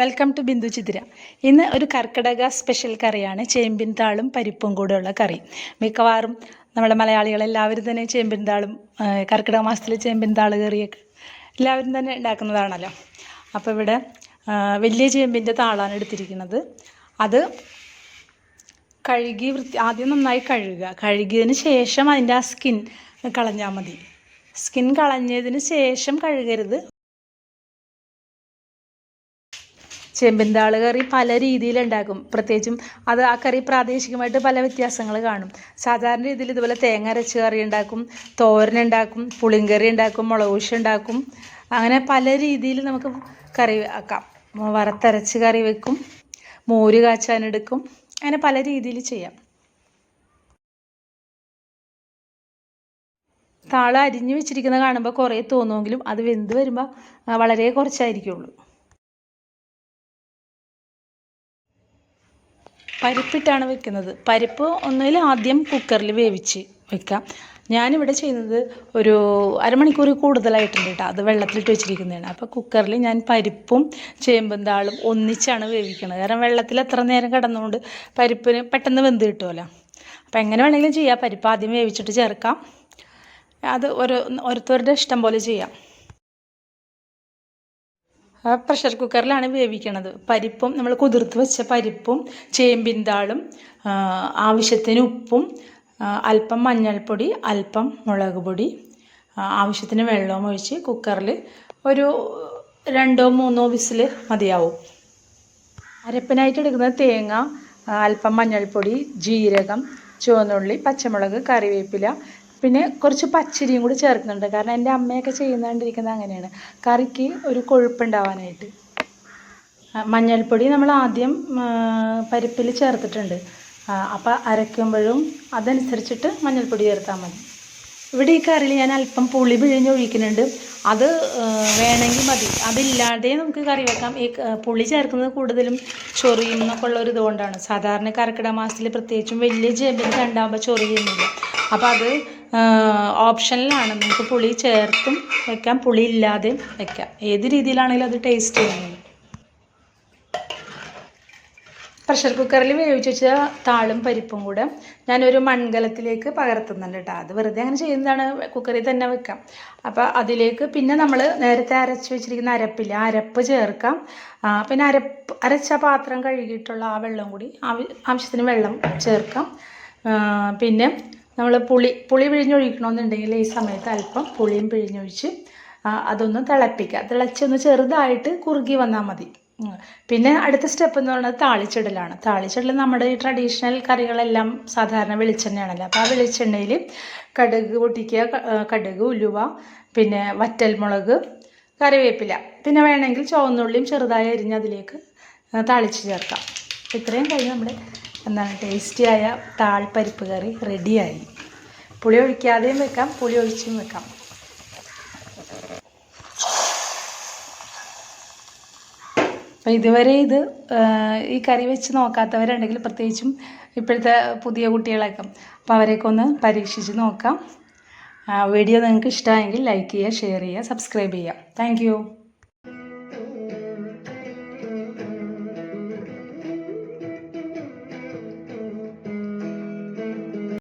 Welcome to Bindu ചിത്ര ഇന്ന് ഒരു കർക്കിടക special കറിയാണ്. ചേമ്പിൻ താളും പരിപ്പും കൂടെയുള്ള കറി. മിക്കവാറും നമ്മുടെ മലയാളികളെല്ലാവരും തന്നെ ചേമ്പിൻ താളും കർക്കിടക മാസത്തിലെ ചേമ്പിൻ താൾ കറിയൊക്കെ എല്ലാവരും തന്നെ ഉണ്ടാക്കുന്നതാണല്ലോ. അപ്പോൾ ഇവിടെ വലിയ ചേമ്പിന്റെ താളാണ് എടുത്തിരിക്കുന്നത്. അത് കഴുകി വൃത്തി ആദ്യം നന്നായി കഴുകുക. കഴുകിയതിന് ശേഷം അതിന്റെ ആ സ്കിൻ കളഞ്ഞാൽ മതി. സ്കിൻ കളഞ്ഞതിന് ശേഷം കഴുകരുത്. ചെമ്പിൻതാൾ കറി പല രീതിയിലുണ്ടാക്കും. പ്രത്യേകിച്ചും അത് ആ കറി പ്രാദേശികമായിട്ട് പല വ്യത്യാസങ്ങൾ കാണും. സാധാരണ രീതിയിൽ ഇതുപോലെ തേങ്ങ അരച്ച് കറി ഉണ്ടാക്കും തോരൻ ഉണ്ടാക്കും പുളിങ്കറി ഉണ്ടാക്കും മുളകൂശ ഉണ്ടാക്കും. അങ്ങനെ പല രീതിയിൽ നമുക്ക് കറി ആക്കാം. വറുത്തരച്ച് കറി വെക്കും മോര് കാച്ചാനെടുക്കും. അങ്ങനെ പല രീതിയിൽ ചെയ്യാം. താള അരിഞ്ഞു വെച്ചിരിക്കുന്നത് കാണുമ്പോൾ കുറേ തോന്നുമെങ്കിലും അത് വെന്ത് വരുമ്പോൾ വളരെ കുറച്ചായിരിക്കുള്ളൂ. പരിപ്പിട്ടാണ് വെക്കുന്നത്. പരിപ്പ് ഒന്നുകിൽ ആദ്യം കുക്കറിൽ വേവിച്ച് വെക്കാം. ഞാനിവിടെ ചെയ്യുന്നത് ഒരു അരമണിക്കൂർ കൂടുതലായിട്ടുണ്ട് കേട്ടോ. അത് വെള്ളത്തിലിട്ട് വെച്ചിരിക്കുന്നതാണ്. അപ്പോൾ കുക്കറിൽ ഞാൻ പരിപ്പും ചേമ്പും താളും ഒന്നിച്ചാണ് വേവിക്കുന്നത്. കാരണം വെള്ളത്തിൽ എത്ര നേരം കിടന്നുകൊണ്ട് പരിപ്പിന് പെട്ടെന്ന് വെന്ത് കിട്ടുമല്ലോ. അപ്പോൾ എങ്ങനെ വേണമെങ്കിലും ചെയ്യാം. പരിപ്പ് ആദ്യം വേവിച്ചിട്ട് ചേർക്കാം. അത് ഓരോ ഓരോരുത്തരുടെ ഇഷ്ടം പോലെ ചെയ്യാം. പ്രഷർ കുക്കറിലാണ് വേവിക്കണത്. പരിപ്പും നമ്മൾ കുതിർത്ത് വെച്ച പരിപ്പും ചേമ്പിന്താളും ആവശ്യത്തിന് ഉപ്പും അല്പം മഞ്ഞൾപ്പൊടി അല്പം മുളക് പൊടി ആവശ്യത്തിന് വെള്ളവും ഒഴിച്ച് കുക്കറിൽ ഒരു രണ്ടോ മൂന്നോ വിസിൽ മതിയാവും. അരപ്പിനായിട്ട് എടുക്കുന്ന തേങ്ങ അല്പം മഞ്ഞൾപ്പൊടി ജീരകം ചുവന്നുള്ളി പച്ചമുളക് കറിവേപ്പില പിന്നെ കുറച്ച് പച്ചരിയും കൂടി ചേർക്കുന്നുണ്ട്. കാരണം എന്റെ അമ്മയൊക്കെ ചെയ്യുന്നുണ്ടിരിക്കുന്നത് അങ്ങനെയാണ്. കറിക്ക് ഒരു കൊഴുപ്പുണ്ടാവാനായിട്ട്. മഞ്ഞൾപ്പൊടി നമ്മൾ ആദ്യം പരിപ്പിൽ ചേർത്തിട്ടുണ്ട്. അപ്പോൾ അരയ്ക്കുമ്പോഴും അതനുസരിച്ചിട്ട് മഞ്ഞൾപ്പൊടി ചേർത്താൽ മതി. ഇവിടെ ഈ കറിയിൽ ഞാൻ അല്പം പുളി പിഴിഞ്ഞ് ഒഴിക്കുന്നുണ്ട്. അത് വേണമെങ്കിൽ മതി. അതില്ലാതെ നമുക്ക് കറി വെക്കാം. ഈ പുളി ചേർക്കുന്നത് കൂടുതലും ചൊറിയും എന്നൊക്കെ ഉള്ള ഒരു ഇതുകൊണ്ടാണ്. സാധാരണ കർക്കിടക മാസത്തിൽ പ്രത്യേകിച്ചും വലിയ ചേമ്പിന് കണ്ടാകുമ്പോൾ ചൊറിയുന്നില്ല. അപ്പോൾ അത് ഓപ്ഷനിലാണ് നമുക്ക് പുളി ചേർത്തും വെക്കാം. പുളി ഇല്ലാതെയും വെക്കാം. ഏത് രീതിയിലാണെങ്കിലും അത് ടേസ്റ്റ് ചെയ്യുന്നത് പ്രഷർ കുക്കറിൽ വേവിച്ച് വെച്ച താളും പരിപ്പും കൂടെ ഞാനൊരു മൺകലത്തിലേക്ക് പകർത്തുന്നുണ്ട് കേട്ടോ അത് വെറുതെ അങ്ങനെ ചെയ്യുന്നതാണ്. കുക്കറിൽ തന്നെ വെക്കാം. അപ്പോൾ അതിലേക്ക് പിന്നെ നമ്മൾ നേരത്തെ അരച്ച് വെച്ചിരിക്കുന്ന അരപ്പില്ല അരപ്പ് ചേർക്കാം. പിന്നെ അരപ്പ് അരച്ച പാത്രം കഴുകിയിട്ടുള്ള ആ വെള്ളം കൂടി ആവശ്യത്തിന് വെള്ളം ചേർക്കാം. പിന്നെ നമ്മൾ പുളി പുളി പിഴിഞ്ഞൊഴിക്കണമെന്നുണ്ടെങ്കിൽ ഈ സമയത്ത് അല്പം പുളിയും പിഴിഞ്ഞൊഴിച്ച് അതൊന്ന് തിളപ്പിക്കുക തിളച്ചൊന്ന് ചെറുതായിട്ട് കുറുകി വന്നാൽ മതി. പിന്നെ അടുത്ത സ്റ്റെപ്പ് എന്ന് പറയുന്നത് താളിച്ചിടലാണ്. താളിച്ചിടൽ നമ്മുടെ ഈ ട്രഡീഷണൽ കറികളെല്ലാം സാധാരണ വെളിച്ചെണ്ണയാണല്ലോ. അപ്പോൾ ആ വെളിച്ചെണ്ണയിൽ കടുക് പൊട്ടിക്കുക കടുക് ഉലുവ പിന്നെ വറ്റൽമുളക് കറിവേപ്പില. പിന്നെ വേണമെങ്കിൽ ചുവന്നുള്ളിയും ചെറുതായി അരിഞ്ഞ് അതിലേക്ക് താളിച്ച് ചേർക്കാം. ഇത്രയും കഴിഞ്ഞ് നമ്മുടെ എന്താണ് ടേസ്റ്റിയായ താൾപ്പരിപ്പ് കറി റെഡിയായി. പുളി ഒഴിക്കാതെയും വെക്കാം പുളി ഒഴിച്ചും വെക്കാം. അപ്പോൾ ഇതുവരെ ഇത് ഈ കറി വെച്ച് നോക്കാത്തവരുണ്ടെങ്കിൽ പ്രത്യേകിച്ചും ഇപ്പോഴത്തെ പുതിയ കുട്ടികളൊക്കെ അപ്പോൾ അവരെയൊക്കെ ഒന്ന് പരീക്ഷിച്ച് നോക്കാം. വീഡിയോ നിങ്ങൾക്ക് ഇഷ്ടമായെങ്കിൽ ലൈക്ക് ചെയ്യുക ഷെയർ ചെയ്യുക സബ്സ്ക്രൈബ് ചെയ്യുക. താങ്ക്